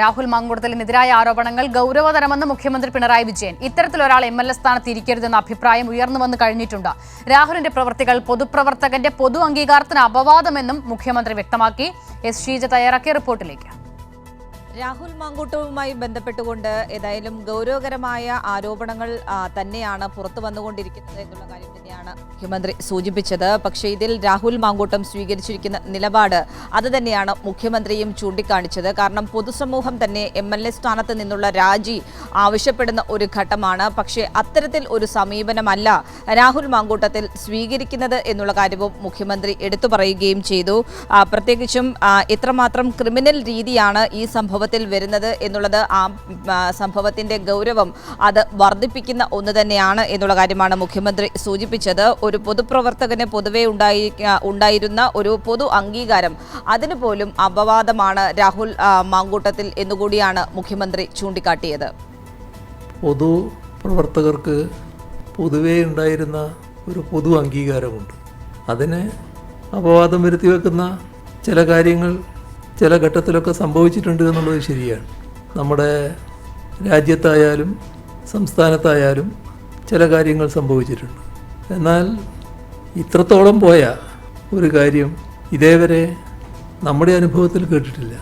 രാഹുൽ മാങ്കൂടത്തലിനെതിരായ ആരോപണങ്ങൾ ഗൗരവതരമെന്ന് മുഖ്യമന്ത്രി പിണറായി വിജയൻ. ഇത്തരത്തിലൊരാൾ എം എൽ എ സ്ഥാനത്ത് ഇരിക്കരുതെന്ന അഭിപ്രായം ഉയർന്നു വന്നു കഴിഞ്ഞിട്ടുണ്ട്. രാഹുലിന്റെ പ്രവൃത്തികൾ പൊതുപ്രവർത്തകന്റെ പൊതു അംഗീകാരത്തിന് അപവാദമെന്നും മുഖ്യമന്ത്രി വ്യക്തമാക്കി. എസ് ഷീജ തയ്യാറാക്കിയ റിപ്പോർട്ടിലേക്ക്. രാഹുൽ മാങ്കൂട്ടവുമായി ബന്ധപ്പെട്ടുകൊണ്ട് ഏതായാലും ഗൗരവകരമായ ആരോപണങ്ങൾ തന്നെയാണ് പുറത്തു വന്നുകൊണ്ടിരിക്കുന്നത് എന്നുള്ള കാര്യം. തന്നെയാണ് മുഖ്യമന്ത്രി സൂചിപ്പിച്ചത് പക്ഷേ ഇതിൽ രാഹുൽ മാങ്കൂട്ടം സ്വീകരിച്ചിരിക്കുന്ന നിലപാട് അത് തന്നെയാണ് മുഖ്യമന്ത്രിയും ചൂണ്ടിക്കാണിച്ചത്. കാരണം പൊതുസമൂഹം തന്നെ എം എൽ എ സ്ഥാനത്ത് നിന്നുള്ള രാജി ആവശ്യപ്പെടുന്ന ഒരു ഘട്ടമാണ്. പക്ഷേ അത്തരത്തിൽ ഒരു സമീപനമല്ല രാഹുൽ മാങ്കൂട്ടത്തിൽ സ്വീകരിക്കുന്നത് എന്നുള്ള കാര്യവും മുഖ്യമന്ത്രി എടുത്തു പറയുകയും ചെയ്തു. പ്രത്യേകിച്ചും എത്രമാത്രം ക്രിമിനൽ രീതിയാണ് ഈ സംഭവത്തിൽ വരുന്നത് എന്നുള്ളത് ആ, സംഭവത്തിന്റെ ഗൗരവം അത് വർദ്ധിപ്പിക്കുന്ന ഒന്ന് തന്നെയാണ് എന്നുള്ള കാര്യമാണ് മുഖ്യമന്ത്രി സൂചിപ്പിച്ചത്. ഒരു പൊതുപ്രവർത്തകന് പൊതുവെ ഉണ്ടായി ഉണ്ടായിരുന്ന ഒരു പൊതു അംഗീകാരം. അതിന് പോലും അപവാദമാണ് രാഹുൽ മാങ്കൂട്ടത്തിൽ എന്നുകൂടിയാണ് മുഖ്യമന്ത്രി ചൂണ്ടിക്കാട്ടിയത്. പൊതു പ്രവർത്തകർക്ക് പൊതുവേ ഉണ്ടായിരുന്ന ഒരു പൊതു അംഗീകാരമുണ്ട്. അതിന് അപവാദം വരുത്തി വെക്കുന്ന ചില കാര്യങ്ങൾ ചില ഘട്ടത്തിലൊക്കെ സംഭവിച്ചിട്ടുണ്ട് എന്നുള്ളത് ശരിയാണ്. നമ്മുടെ രാജ്യത്തായാലും സംസ്ഥാനത്തായാലും ചില കാര്യങ്ങൾ സംഭവിച്ചിട്ടുണ്ട്. എന്നാൽ ഇത്രത്തോളം പോയ ഒരു കാര്യം ഇതേവരെ നമ്മുടെ അനുഭവത്തിൽ കേട്ടിട്ടില്ല.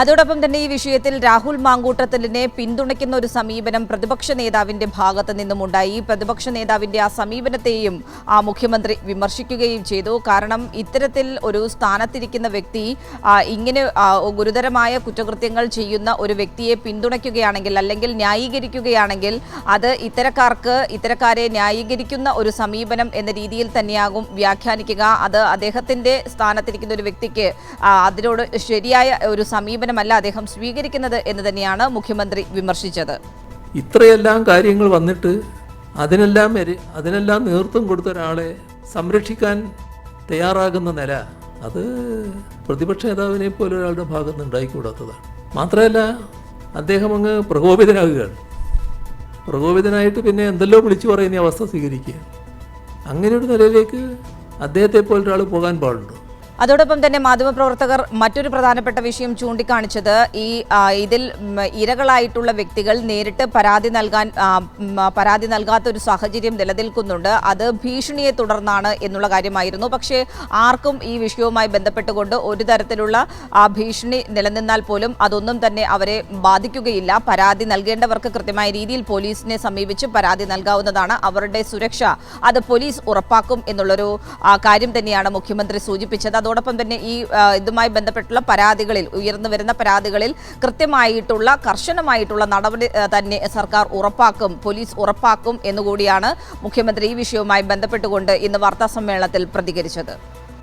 അതോടൊപ്പം തന്നെ ഈ വിഷയത്തിൽ രാഹുൽ മാങ്കൂട്ടത്തിലിനെ പിന്തുണയ്ക്കുന്ന ഒരു സമീപനം പ്രതിപക്ഷ നേതാവിന്റെ ഭാഗത്ത് നിന്നുമുണ്ടായി ഈ പ്രതിപക്ഷ നേതാവിന്റെ ആ സമീപനത്തെയും ആ മുഖ്യമന്ത്രി വിമർശിക്കുകയും ചെയ്തു. കാരണം ഇത്തരത്തിൽ ഒരു സ്ഥാനത്തിരിക്കുന്ന വ്യക്തി ഇങ്ങനെ ഗുരുതരമായ കുറ്റകൃത്യങ്ങൾ ചെയ്യുന്ന ഒരു വ്യക്തിയെ പിന്തുണയ്ക്കുകയാണെങ്കിൽ അല്ലെങ്കിൽ ന്യായീകരിക്കുകയാണെങ്കിൽ അത് ഇത്തരക്കാർക്ക് ഇത്തരക്കാരെ ന്യായീകരിക്കുന്ന ഒരു സമീപനം എന്ന രീതിയിൽ തന്നെയാകും വ്യാഖ്യാനിക്കുക. അത് അദ്ദേഹത്തിന്റെ സ്ഥാനത്തിരിക്കുന്ന ഒരു വ്യക്തിക്ക് അതിനോട് ശരിയായ ഒരു സമീപനമല്ല അദ്ദേഹം സ്വീകരിക്കുന്നത് എന്ന് തന്നെയാണ് മുഖ്യമന്ത്രി വിമർശിച്ചത്. ഇത്രയെല്ലാം കാര്യങ്ങൾ വന്നിട്ട് അതിനെല്ലാം അതിനെല്ലാം നേതൃത്വം കൊടുത്ത ഒരാളെ സംരക്ഷിക്കാൻ തയ്യാറാകുന്ന നില അത് പ്രതിപക്ഷ നേതാവിനെ പോലെ ഒരാളുടെ ഭാഗത്ത് ഉണ്ടായിക്കൂടാത്തതാണ്. മാത്രമല്ല അദ്ദേഹം അങ്ങ് പ്രകോപിതനാകുകയാണ്. പ്രകോപിതനായിട്ട് പിന്നെ എന്തെല്ലോ വിളിച്ചു പറയുന്ന അവസ്ഥ സ്വീകരിക്കുക. അങ്ങനെ ഒരു നിലയിലേക്ക് അദ്ദേഹത്തെ പോലെ ഒരാൾ പോകാൻ പാടുണ്ടോ? അതോടൊപ്പം തന്നെ മാധ്യമപ്രവർത്തകർ മറ്റൊരു പ്രധാനപ്പെട്ട വിഷയം ചൂണ്ടിക്കാണിച്ചത് ഈ ഇതിൽ ഇരകളായിട്ടുള്ള വ്യക്തികൾ നേരിട്ട് പരാതി നൽകാൻ പരാതി നൽകാത്ത ഒരു സാഹചര്യം നിലനിൽക്കുന്നുണ്ട്. അത് ഭീഷണിയെ തുടർന്നാണ് എന്നുള്ള കാര്യമായിരുന്നു. പക്ഷേ ആർക്കും ഈ വിഷയവുമായി ബന്ധപ്പെട്ടുകൊണ്ട് ഒരു തരത്തിലുള്ള ഭീഷണി നിലനിന്നാൽ പോലും അതൊന്നും തന്നെ അവരെ ബാധിക്കുകയില്ല. പരാതി നൽകേണ്ടവർക്ക് കൃത്യമായ രീതിയിൽ പോലീസിനെ സമീപിച്ച് പരാതി നൽകാവുന്നതാണ് അവരുടെ സുരക്ഷ. അത് പോലീസ് ഉറപ്പാക്കും എന്നുള്ളൊരു കാര്യം തന്നെയാണ് മുഖ്യമന്ത്രി സൂചിപ്പിച്ചത്. അതോടൊപ്പം തന്നെ ഈ ഇതുമായി ബന്ധപ്പെട്ടുള്ള പരാതികളിൽ ഉയർന്നു വരുന്ന പരാതികളിൽ കൃത്യമായിട്ടുള്ള കർശനമായിട്ടുള്ള നടപടി തന്നെ സർക്കാർ ഉറപ്പാക്കും പോലീസ് ഉറപ്പാക്കും എന്നുകൂടിയാണ് മുഖ്യമന്ത്രി ഈ വിഷയവുമായി ബന്ധപ്പെട്ടുകൊണ്ട് ഇന്ന് വാർത്താ സമ്മേളനത്തിൽ പ്രതികരിച്ചത്.